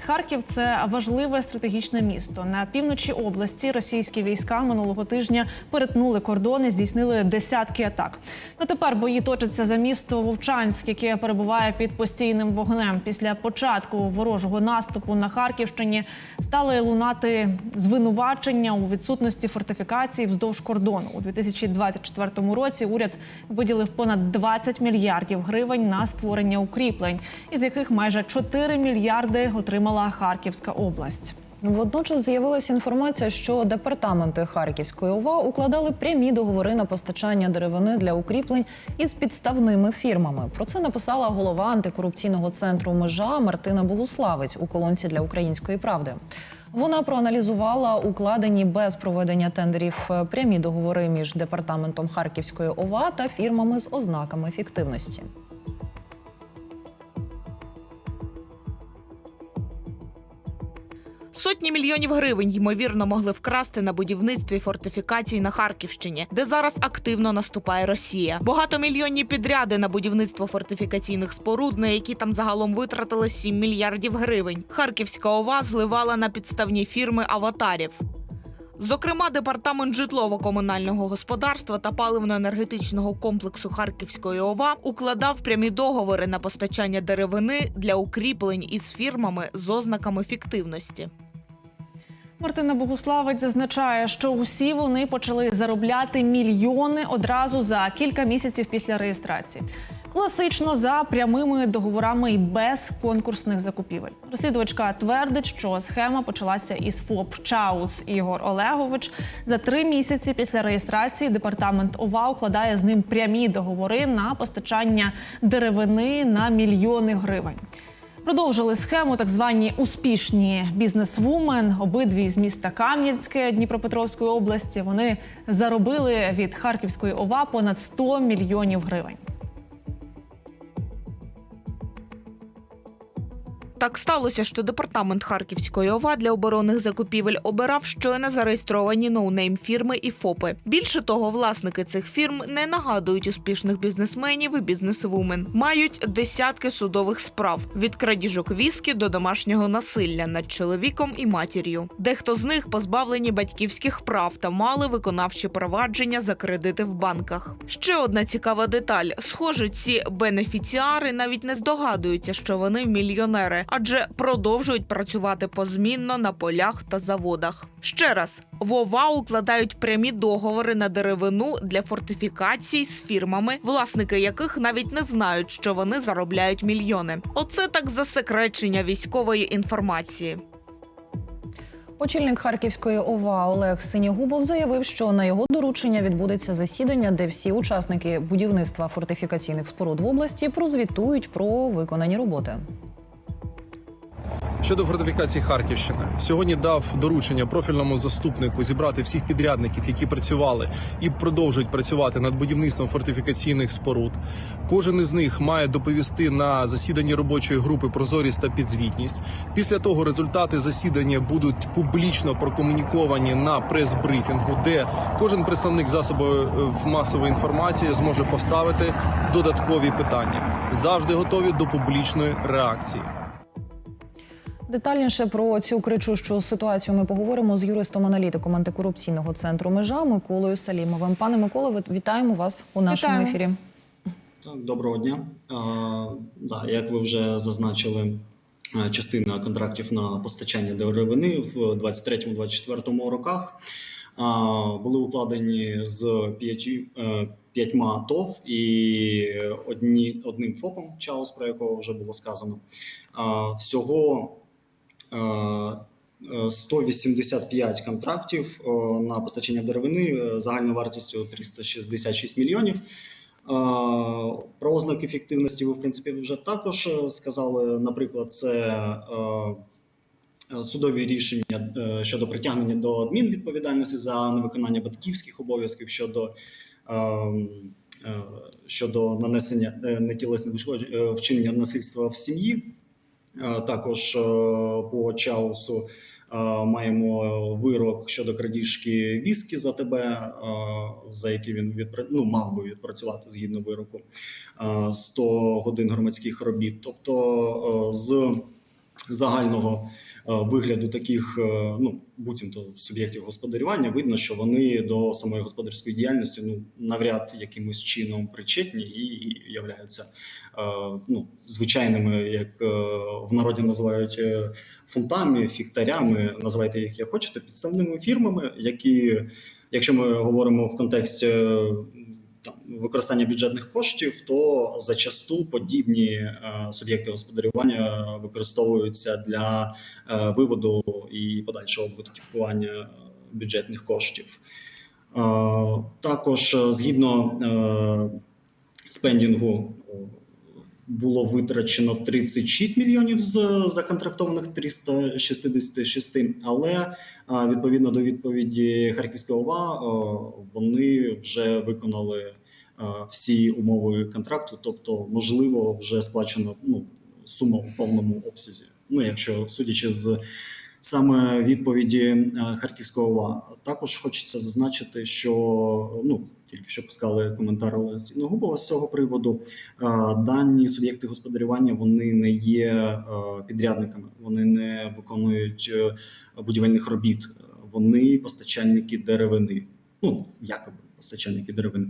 Харків це важливе стратегічне місто. На півночі області російські війська минулого тижня перетнули кордони, здійснили десятки атак. Ну тепер бої точаться за місто Вовчанськ, яке перебуває під постійним вогнем. Після початку ворожого наступу на Харківщині стали лунати звинувачення у відсутності фортифікацій вздовж кордону. У 2024 році уряд виділив понад 20 мільярдів гривень на створення укріплень, із яких майже 4 мільярди отримала Харківська область. Водночас з'явилася інформація, що департаменти Харківської ОВА укладали прямі договори на постачання деревини для укріплень із підставними фірмами. Про це написала голова антикорупційного центру Межа Мартина Богуславець у колонці для української правди. Вона проаналізувала укладені без проведення тендерів е, прямі договори між департаментом Харківської ОВА та фірмами з ознаками фіктивності. Сотні мільйонів гривень ймовірно могли вкрасти на будівництві фортифікацій на Харківщині, де зараз активно наступає Росія. Багатомільйонні підряди на будівництво фортифікаційних споруд, на які там загалом витратили 7 мільярдів гривень. Харківська ОВА зливала на підставні фірми аватарів. Зокрема, департамент житлово-комунального господарства та паливно-енергетичного комплексу Харківської ОВА укладав прямі договори на постачання деревини для укріплень із фірмами з ознаками фіктивності. Мартина Богуславець зазначає, що усі вони почали заробляти мільйони одразу за кілька місяців після реєстрації. Класично за прямими договорами і без конкурсних закупівель. Розслідувачка твердить, що схема почалася із ФОП Чаус Ігор Олегович. За три місяці після реєстрації департамент ОВА укладає з ним прямі договори на постачання деревини на мільйони гривень. Продовжили схему так звані успішні бізнесвумен, обидві з міста Кам'янське Дніпропетровської області. Вони заробили від Харківської ОВА понад 100 мільйонів гривень. Так сталося, що департамент Харківської ОВА для оборонних закупівель обирав щойно зареєстровані ноунейм фірми і ФОПи. Більше того, власники цих фірм не нагадують успішних бізнесменів і бізнесвумен. Мають десятки судових справ від крадіжок віскі до домашнього насилля над чоловіком і матір'ю. Дехто з них позбавлені батьківських прав та мали виконавчі провадження за кредити в банках. Ще одна цікава деталь: схоже, ці бенефіціари навіть не здогадуються, що вони мільйонери, адже продовжують працювати позмінно на полях та заводах. Ще раз в ОВА укладають прямі договори на деревину для фортифікацій з фірмами, власники яких навіть не знають, що вони заробляють мільйони. Оце так засекречення військової інформації. Очільник Харківської ОВА Олег Синягубов заявив, що на його доручення відбудеться засідання, де всі учасники будівництва фортифікаційних споруд в області прозвітують про виконані роботи. Щодо фортифікації Харківщини, сьогодні дав доручення профільному заступнику зібрати всіх підрядників, які працювали і продовжують працювати над будівництвом фортифікаційних споруд. Кожен із них має доповісти на засіданні робочої групи прозорість та підзвітність. Після того результати засідання будуть публічно прокомуніковані на прес-брифінгу, де кожен представник засобу е, масової інформації зможе поставити додаткові питання. Завжди готові до публічної реакції. Детальніше про цю кричущу ситуацію ми поговоримо з юристом-аналітиком антикорупційного центру межа Миколою Салімовим. Пане Миколо, вітаємо вас у нашому Вітаємо. ефірі. Так, доброго дня. А, да, як ви вже зазначили, е, частина контрактів на постачання деревини в 23-24 роках а, були укладені з п'яті, е, п'ятьма ТОВ і одні, одним ФОПом Чаус, про якого вже було сказано. А, всього 185 контрактів е, на постачання деревини е, загальною вартістю 366 мільйонів. Е, Про ознаки ефективності ви, в принципі, вже також сказали. Наприклад, це судові рішення щодо притягнення до адмінвідповідальності за невиконання батьківських обов'язків щодо. Щодо нанесення нетілесних вчинення насильства в сім'ї, також е, по чаусу е, маємо вирок щодо крадіжки віскі за тебе, е, за який він відпра... ну, мав би відпрацювати згідно вироку е, 100 годин громадських робіт. Тобто е, з загального е, вигляду таких е, ну буцімто суб'єктів господарювання видно, що вони до самої господарської діяльності ну навряд якимось чином причетні і являються е, ну звичайними, як е, в народі називають е, фунтами, фіктарями, називайте їх як хочете, підставними фірмами, які, якщо ми говоримо в контексті е, там використання бюджетних коштів, то зачасту подібні е, суб'єкти господарювання використовуються для е, виводу і подальшого видаткування бюджетних коштів. Е, також е, згідно е, спендінгу е, було витрачено 36 мільйонів з законтрактованих 366, але відповідно до відповіді Харківської ОВА, вони вже виконали всі умови контракту, тобто, можливо, вже сплачено ну, сума у повному обсязі. Ну, якщо судячи з саме відповіді е, Харківської ОВА, також хочеться зазначити, що ну тільки що пускали коментар Олесі Ногубова з цього приводу. Е, Дані суб'єкти господарювання вони не є е, підрядниками, вони не виконують будівельних робіт. Вони постачальники деревини. Ну якоби постачальники деревини.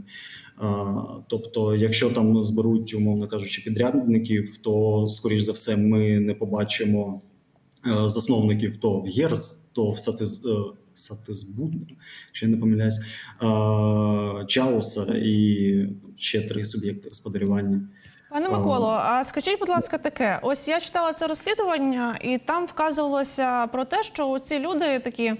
Тобто, якщо там зберуть, умовно кажучи, підрядників, то скоріш за все ми не побачимо засновників то в Герц, то в Сатиз. е, Сатизбудна, якщо я не помиляюсь, е, Чауса і ще три суб'єкти господарювання. Пане Миколо, а скажіть, будь ласка, таке: ось я читала це розслідування, і там вказувалося про те, що ці люди такі.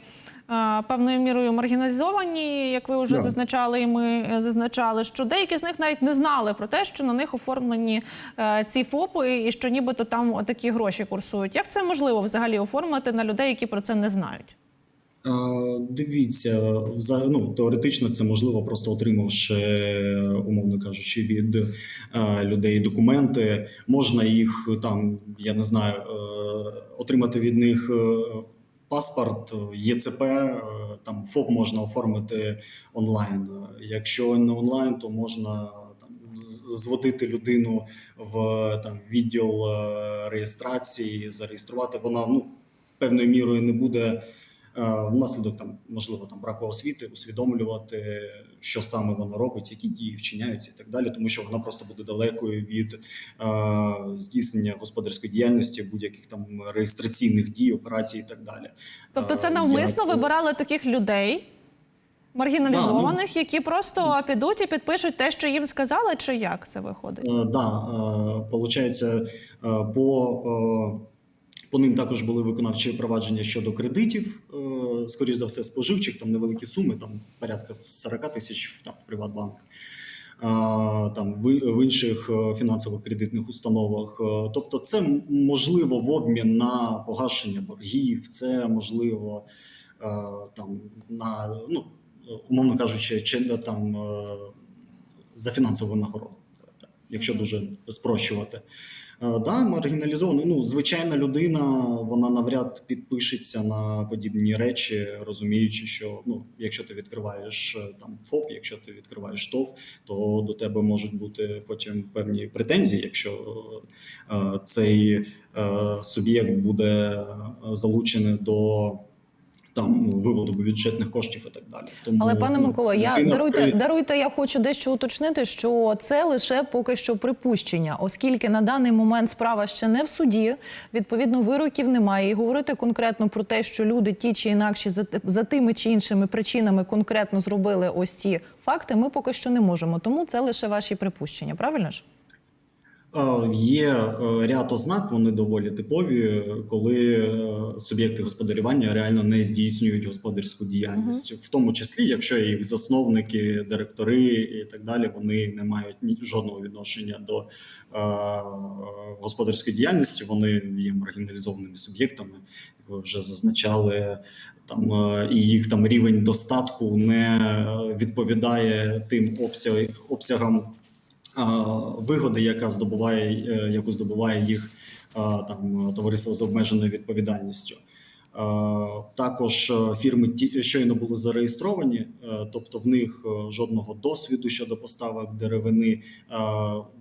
Певною мірою маргіналізовані, як ви вже Да. зазначали, і ми е, зазначали, що деякі з них навіть не знали про те, що на них оформлені е, ці ФОПи, і що нібито там такі гроші курсують. Як це можливо взагалі оформити на людей, які про це не знають? Дивіться, ну, теоретично це можливо, просто отримавши, умовно кажучи, від е, людей документи. Можна їх там, я не знаю, отримати від них паспорт, ЄЦП, е, там ФОП можна оформити онлайн. Якщо не онлайн, то можна там зводити людину в там відділ е, реєстрації, зареєструвати. Вона ну певною мірою не буде внаслідок там можливо там браку освіти, усвідомлювати, що саме вона робить, які дії вчиняються і так далі, тому що вона просто буде далекою від е, здійснення господарської діяльності, будь-яких там реєстраційних дій, операцій і так далі. Тобто, це Е, навмисно я- вибирали таких людей. Маргіналізованих, які просто підуть і підпишуть те, що їм сказали, чи як це виходить? Е, Да, е, получається, е, по, е, по ним також були виконавчі провадження щодо кредитів, е, скоріш за все, споживчих, там невеликі суми, там порядка 40 тисяч там, в Приватбанк. Е, Там в, інших е, фінансових кредитних установах. Тобто, це можливо в обмін на погашення боргів, це можливо там на ну умовно кажучи, чи там за фінансову нагороду, якщо дуже спрощувати. Е, Да, маргіналізовано. Ну, звичайна людина, вона навряд підпишеться на подібні речі, розуміючи, що ну, якщо ти відкриваєш е, там ФОП, якщо ти відкриваєш ТОВ, то до тебе можуть бути потім певні претензії, якщо е, цей е, суб'єкт буде залучений до там виводу бюджетних коштів і так далі. Тому Але пане ну, Миколо, я людина даруйте, даруйте, я хочу дещо уточнити, що це лише поки що припущення, оскільки на даний момент справа ще не в суді. Відповідно, вироків немає. І говорити конкретно про те, що люди ті чи інакші за, за тими чи іншими причинами конкретно зробили ось ці факти, ми поки що не можемо. Тому це лише ваші припущення. Правильно ж? Е, Є е, ряд ознак, вони доволі типові, коли е, суб'єкти господарювання реально не здійснюють господарську діяльність, в тому числі, якщо їх засновники, директори і так далі, вони не мають ні жодного відношення до е, господарської діяльності, вони є маргіналізованими суб'єктами, як ви вже зазначали. Там і їх там рівень достатку не відповідає тим обсяг, обсягам вигоди, яка здобуває, е, яку здобуває їх там товариство з обмеженою відповідальністю. Також е, фірми ті щойно були зареєстровані, е, тобто в них жодного досвіду щодо поставок деревини,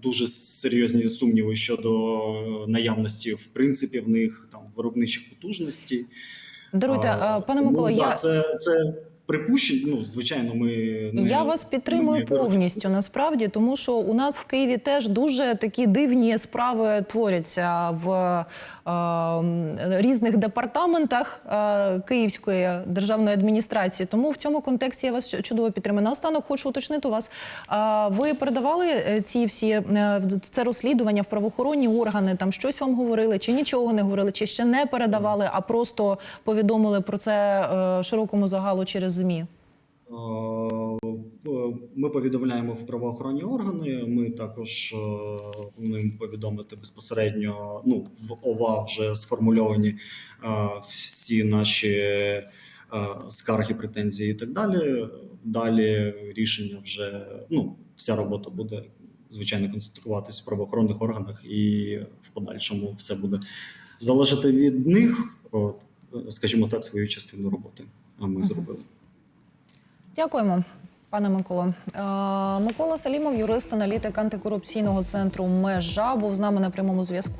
дуже серйозні сумніви щодо наявності в принципі в них там виробничих потужностей. Даруйте, пане ну, Миколо, да, я, це, це припущення. Ну, звичайно, ми не я вас підтримую не повністю насправді, тому що у нас в Києві теж дуже такі дивні справи творяться в е, різних департаментах е, Київської державної адміністрації. Тому в цьому контексті я вас чудово підтримую. Наостанок хочу уточнити у вас. е, ви передавали е, ці всі е, це розслідування в правоохоронні органи? Там щось вам говорили, чи нічого не говорили, чи ще не передавали, а просто повідомили про це е, широкому загалу через ЗМІ? Е, Ми повідомляємо в правоохоронні органи. Ми також е, плануємо повідомити безпосередньо. Ну в ОВА вже сформульовані е, всі наші е, скарги, претензії і так далі. Далі рішення вже ну вся робота буде звичайно концентруватись в правоохоронних органах, і в подальшому все буде залежати від них. От, скажімо так, свою частину роботи. А ми зробили. Дякуємо, пане Миколо. Микола Салімов, юрист, аналітик антикорупційного центру Межа, був з нами на прямому зв'язку.